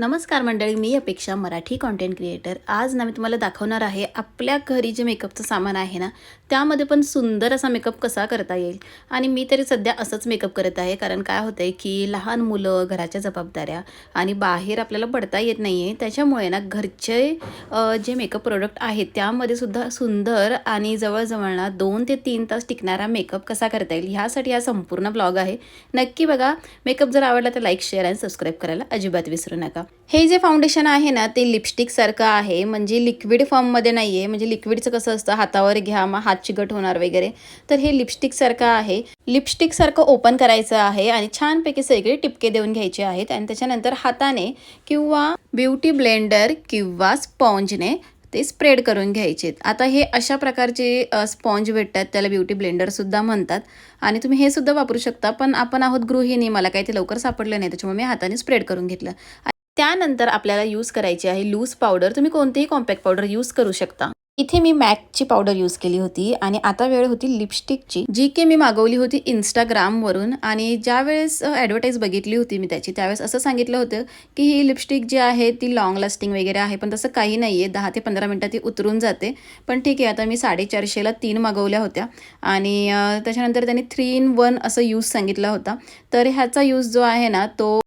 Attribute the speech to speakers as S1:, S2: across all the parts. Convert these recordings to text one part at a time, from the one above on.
S1: नमस्कार मंडळी मी अपेक्षा मराठी कॉन्टेंट क्रिएटर आज ना मी तुम्हाला दाखवणार आहे आपल्या घरी जे मेकअपचं सामान आहे ना त्यामध्ये पण सुंदर असा मेकअप कसा करता येईल? आणि मी तरी सध्या असंच मेकअप करत आहे कारण काय होतं आहे की लहान मुलं घराच्या जबाबदाऱ्या आणि बाहेर आपल्याला पडता येत नाही आहे त्याच्यामुळे ना घरचे जे मेकअप प्रोडक्ट आहेत त्यामध्ये सुद्धा सुंदर आणि जवळजवळ ना दोन ते तीन तास टिकणारा मेकअप कसा करता येईल ह्यासाठी हा संपूर्ण ब्लॉग आहे. नक्की बघा मेकअप जर आवडला तर लाईक शेअर आणि सबस्क्राईब करायला अजिबात विसरू नका. हे जे फाउंडेशन आहे ना ते लिपस्टिकसारखं आहे. म्हणजे लिक्विड फॉर्ममध्ये नाही आहे म्हणजे लिक्विडचं कसं असतं? हातावर घ्या मग हात चिकट होणार वगैरे. तर हे लिपस्टिकसारखं आहे. लिपस्टिकसारखं ओपन करायचं आहे आणि छानपैकी सगळे टिपके देऊन घ्यायचे आहेत. आणि त्याच्यानंतर हाताने किंवा ब्युटी ब्लेंडर किंवा स्पॉन्जने ते स्प्रेड करून घ्यायचे आता हे अशा प्रकारचे स्पॉन्ज भेटतात. त्याला ब्युटी ब्लेंडरसुद्धा म्हणतात. आणि तुम्ही हे सुद्धा वापरू शकता. पण आपण आहोत गृहिणी. मला काही ते लवकर सापडलं नाही. त्याच्यामुळे मी हाताने स्प्रेड करून घेतलं. त्यानंतर आपल्याला यूज करायची आहे लूज पावडर तुम्ही कोणतीही कॉम्पॅक्ट पावडर यूज करू शकता. इथे मी मॅकची पावडर यूज केली होती आणि आता वेळ होती लिपस्टिकची जी की मी मागवली होती इंस्टाग्रामवरून आणि ज्या वेळेस ॲडव्हर्टाईज बघितली होती मी त्याची त्यावेळेस असं सांगितलं होतं की ही लिपस्टिक जी आहे ती लॉंग लास्टिंग वगैरे आहे पण तसं काही नाही आहे दहा ते पंधरा मिनटात ती उतरून जाते. पण ठीक आहे आता मी साडेचारशेला तीन मागवल्या होत्या. आणि त्याच्यानंतर त्यांनी थ्री इन वन असं यूज सांगितला होता. तर ह्याचा यूज जो आहे ना तो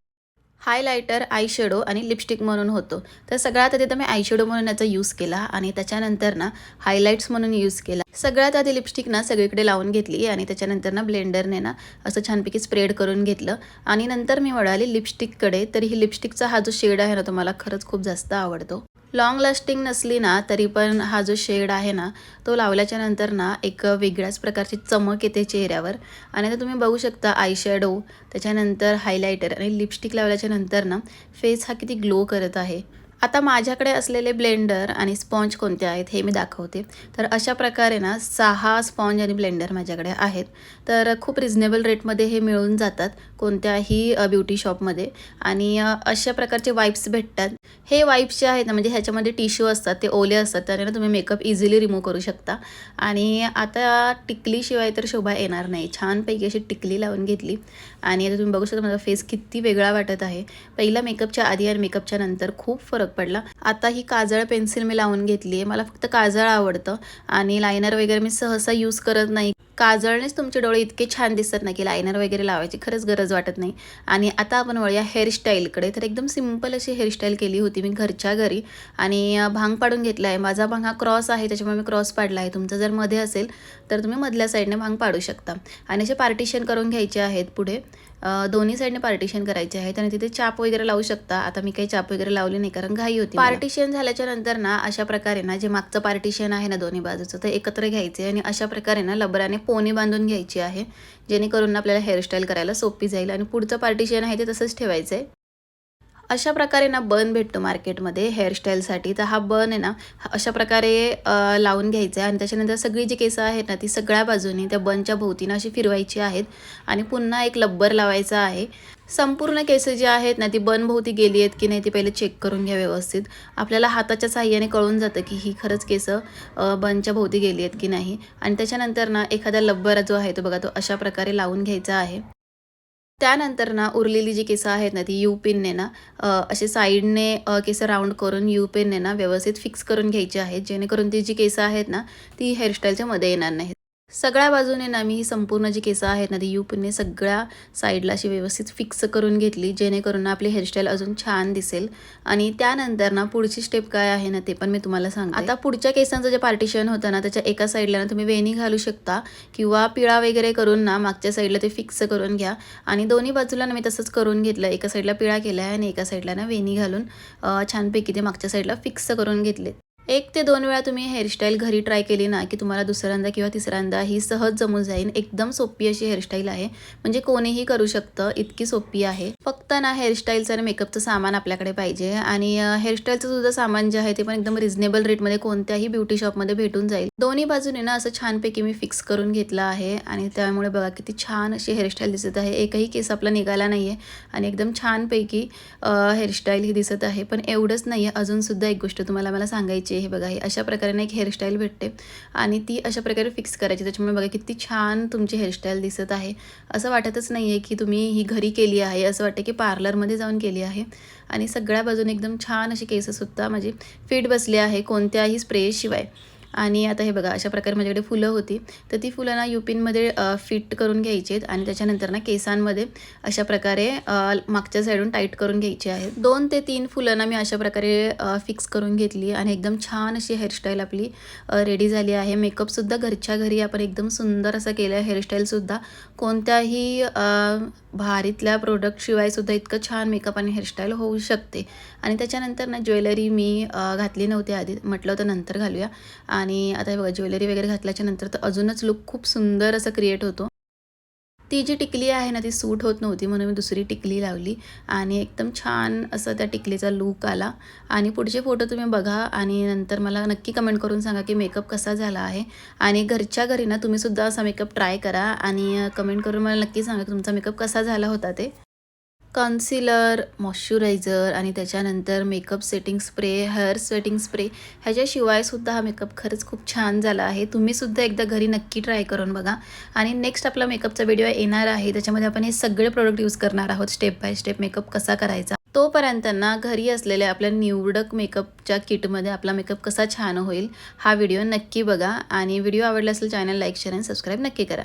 S1: हायलायटर आयशेडो आणि लिपस्टिक म्हणून होतो. तर सगळ्यात आधी तर मी आयशेडो म्हणून याचा यूज केला आणि त्याच्यानंतर ना हायलाईट्स म्हणून यूज केला. सगळ्यात आधी लिपस्टिक ना सगळीकडे लावून घेतली आणि त्याच्यानंतर ना ब्लेंडरने ना असं छानपैकी स्प्रेड करून घेतलं. आणि नंतर मी वळाली लिपस्टिककडे तर ही लिपस्टिकचा हा जो शेड आहे ना तो मला खरंच खूप जास्त आवडतो. लॉंग लास्टिंग नसली ना तरी पण हा जो शेड आहे ना तो लावल्याच्या नंतर ना एक वेगळ्याच प्रकारची चमक येते चेहऱ्यावर. आणि आता तुम्ही बघू शकता आय शॅडो त्याच्यानंतर हायलायटर आणि लिपस्टिक लावल्याच्या नंतर ना फेस हा किती ग्लो करत आहे. आता माझ्याकडे असलेले ब्लेंडर आणि स्पॉन्ज कोणते आहेत हे मी दाखवते. तर अशा प्रकारे ना सहा स्पॉन्ज आणि ब्लेंडर माझ्याकडे आहेत. तर खूप रिझनेबल रेटमध्ये हे मिळून जातात कोणत्याही ब्युटी शॉपमध्ये आणि अशा प्रकारचे वाईप्स भेटतात. हे वाईप्स जे आहेत ना म्हणजे ह्याच्यामध्ये टिश्यू असतात ते ओले असतात त्याने तुम्ही मेकअप इझिली रिमूव्ह करू शकता. आणि आता टिकलीशिवाय तर शोभा येणार नाही. छानपैकी अशी टिकली लावून घेतली. आणि आता तुम्ही बघू शकता माझा फेस किती वेगळा वाटत आहे. पहिला मेकअपच्या आधी आणि मेकअपच्या नंतर खूप फरक पडला. आता ही काजळ पेन्सिल मी लावून घेतली आहे मला फक्त काजळ आवडतं. आणि लायनर वगैरे मी सहसा यूज करत नाही. काजळनेच तुमचे डोळे इतके छान दिसतात ना की लायनर वगैरे लावायची खरंच गरज वाटत नाही. आणि आता आपण वळूया हेअरस्टाईलकडे तर एकदम सिंपल अशी हेअरस्टाईल केली होती मी घरच्या घरी. आणि भांग पाडून घेतला आहे. माझा भांग हा क्रॉस आहे त्याच्यामुळे मी क्रॉस पाडला आहे. तुमचा जर मध्ये असेल तर तुम्ही मधल्या साईडने भांग पाडू शकता. आणि असे पार्टिशन करून घ्यायचे आहेत पुढे. दोन्ही साईडने पार्टिशन करायचे आहेत आणि तिथे चाप वगैरे लावू शकता. आता मी काही चाप वगैरे लावली नाही कारण घाई होती पार्टिशन झाल्याच्यानंतर ना अशा प्रकारे ना जे मागचं पार्टिशन आहे ना दोन्ही बाजूचं ते एकत्र घ्यायचे आणि अशा प्रकारे ना लबराने पोनी बांधून घ्यायची आहे. जेणेकरून आपल्याला हेअरस्टाईल करायला सोपी जाईल आणि पुढचं पार्टिशन आहे ते तसंच ठेवायचं आहे अशा प्रकारे ना बन भेटतो मार्केटमध्ये हेअरस्टाईलसाठी तर हा बन आहे ना अशा प्रकारे लावून घ्यायचा आहे. आणि त्याच्यानंतर सगळी जी केसं आहेत ना ती सगळ्या बाजूनी त्या बनच्या भोवतीनं अशी फिरवायची आहेत. आणि पुन्हा एक लब्बर लावायचा आहे. संपूर्ण केस जी आहेत ना ती बनभोवती गेली आहेत की नाही ती पहिले चेक करून घ्या व्यवस्थित. आपल्याला हाताच्या साह्याने कळून जातं की ही खरंच केसं बनच्या भोवती गेली आहेत की नाही. आणि त्याच्यानंतर ना एखादा लब्बर जो आहे तो बघा तो अशा प्रकारे लावून घ्यायचा आहे. त्यानंतर ना उरलेली जी केसं आहेत ना ती यू पिनने ना असे साईडने केसं राऊंड करून यू पिनने ना व्यवस्थित फिक्स करून घ्यायची आहेत जेणेकरून ती जी केसं आहेत ना ती हेअरस्टाईलच्या मध्ये येणार नाहीत. सगळ्या बाजूने ना मी ही संपूर्ण जी केसं आहेत ना ती यूपने सगळ्या साईडला अशी व्यवस्थित फिक्स करून घेतली जेणेकरून ना आपली हेअरस्टाईल अजून छान दिसेल. आणि त्यानंतर ना पुढची स्टेप काय आहे ना ते पण मी तुम्हाला सांगते. आता पुढच्या केसांचं जे पार्टिशन होतं ना त्याच्या एका साईडला ना तुम्ही वेणी घालू शकता किंवा पिळा वगैरे करून ना मागच्या साईडला ते फिक्स करून घ्या. आणि दोन्ही बाजूला ना मी तसंच करून घेतलं. एका साईडला पिळा केला आहे आणि एका साईडला ना वेणी घालून छानपैकी ते मागच्या साईडला फिक्स करून घेतले एक ते दोन वेळा तुम्ही हेअरस्टाईल घरी ट्राय केली ना की तुम्हाला दुसऱ्यांदा किंवा तिसऱ्यांदा ही सहज जमून जाईल एकदम सोपी अशी हेअरस्टाईल आहे. म्हणजे कोणीही करू शकतं इतकी सोपी आहे. फक्त ना हेअरस्टाईलचं आणि मेकअपचं सामान आपल्याकडे पाहिजे. आणि हेअरस्टाईलचं सुद्धा सामान जे आहे ते पण एकदम रिझनेबल रेटमध्ये कोणत्याही ब्युटी शॉपमध्ये भेटून जाईल. दोन्ही बाजूने ना असं छानपैकी मी फिक्स करून घेतलं आहे. आणि त्यामुळे बघा किती छान अशी हेअरस्टाईल दिसत आहे. एकही केस आपला निघाला नाही आहे आणि एकदम छानपैकी हेअरस्टाईल ही दिसत आहे. पण एवढंच नाही आहे अजूनसुद्धा एक गोष्ट तुम्हाला मला सांगायची करायची हे बघा हे अशा प्रकारे ना एक हेअरस्टाईल भेटते. आणि ती अशा प्रकारे फिक्स करायची. त्याच्यामुळे बघा किती छान तुमची हेअरस्टाईल दिसत आहे. असं वाटतच नाही आहे की तुम्ही ही घरी केली आहे असं वाटतं की पार्लरमध्ये जाऊन केली आहे. आणि सगळ्या बाजूने एकदम छान अशी केससुद्धा माझी फिट बसली आहे कोणत्याही स्प्रेशिवाय आणि आता हे बघा अशा प्रकारे माझ्याकडे फुलं होती. तर ती फुलं ना युपिनमध्ये फिट करून घ्यायची आहेत आणि त्याच्यानंतर ना केसांमध्ये अशा प्रकारे मागच्या साईडून टाईट करून घ्यायची आहेत दोन ते तीन फुलं ना मी अशा प्रकारे फिक्स करून घेतली आणि एकदम छान अशी हेअरस्टाईल आपली रेडी झाली आहे. मेकअपसुद्धा घरच्या घरी आपण एकदम सुंदर असं केलं आहे हेअरस्टाईलसुद्धा कोणत्याही भारीतल्या प्रोडक्टशिवायसुद्धा इतकं छान मेकअप आणि हेअरस्टाईल होऊ शकते. आणि त्याच्यानंतर ना ज्वेलरी मी घातली नव्हती आधी. म्हटलं होतं नंतर घालूया. आणि आता हे बघा ज्वेलरी वगैरे घातल्याच्या नंतर तर अजूनच लुक खूप सुंदर असं क्रिएट होतो. ती जी टिकली आहे ना ती सूट होत नव्हती म्हणून मी दुसरी टिकली लावली आणि एकदम छान असं त्या टिकलीचा लूक आला. आणि पुढचे फोटो तुम्ही बघा आणि नंतर मला नक्की कमेंट करून सांगा की मेकअप कसा झाला आहे. आणि घरच्या घरी ना तुम्हीसुद्धा असा मेकअप ट्राय करा आणि कमेंट करून मला नक्की सांगा की तुमचा मेकअप कसा झाला होता ते. कन्सिलर मॉइश्चरायझर आणि त्याच्यानंतर makeup setting spray hair setting spray ह्याच्याशिवायसुद्धा हा मेकअप खरंच खूप छान झाला आहे. तुम्हीसुद्धा एकदा घरी नक्की ट्राय करून बघा. आणि नेक्स्ट आपला मेकअपचा व्हिडिओ येणार आहे. त्याच्यामध्ये आपण हे सगळे प्रोडक्ट यूज करणार आहोत स्टेप बाय स्टेप मेकअप कसा करायचा. तोपर्यंत ना घरी असलेल्या आपल्या निवडक मेकअपच्या किटमध्ये आपला मेकअप कसा छान होईल हा व्हिडिओ नक्की बघा. आणि व्हिडिओ आवडला असेल चॅनल लाईक शेअर आणि सबस्क्राईब नक्की करा.